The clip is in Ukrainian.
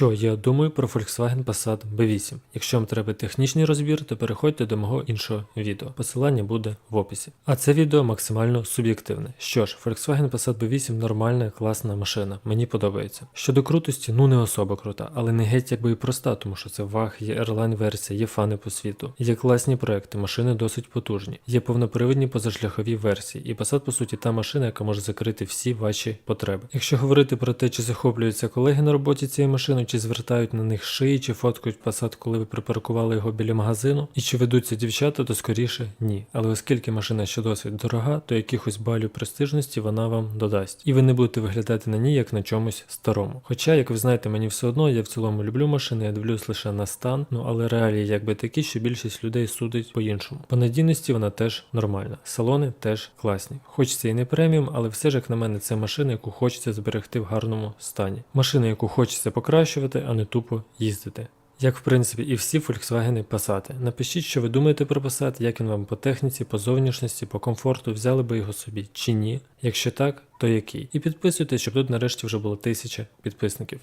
Що я думаю про Volkswagen Passat B8? Якщо вам треба технічний розбір, то переходьте до мого іншого відео. Посилання буде в описі. А це відео максимально суб'єктивне. Що ж, Volkswagen Passat B8 нормальна, класна машина, мені подобається. Щодо крутості, ну не особо крута, але не геть якби і проста, тому що це ваг, є Airline версія, є фани по світу. Є класні проекти, машини досить потужні. Є повнопривідні позашляхові версії, і Passat, по суті, та машина, яка може закрити всі ваші потреби. Якщо говорити про те, чи захоплюються колеги на роботі цією машиною, чи звертають на них шиї, чи фоткають Passat, коли ви припаркували його біля магазину, і чи ведуться дівчата, то скоріше ні. Але оскільки машина ще досить дорога, то якихось балів престижності вона вам додасть, і ви не будете виглядати на ній як на чомусь старому. Хоча, як ви знаєте, мені все одно, я в цілому люблю машини, я дивлюсь лише на стан, ну але реалії якби такі, що більшість людей судить по-іншому. По надійності вона теж нормальна. Салони теж класні. Хоч це і не преміум, але все ж як на мене, це машина, яку хочеться зберегти в гарному стані. Машина, яку хочеться покращувати, а не тупо їздити. Як в принципі і всі Volkswagen Passat. Напишіть, що ви думаєте про Passat, як він вам по техніці, по зовнішності, по комфорту, взяли би його собі чи ні. Якщо так, то який. І підписуйтесь, щоб тут нарешті вже було тисяча підписників.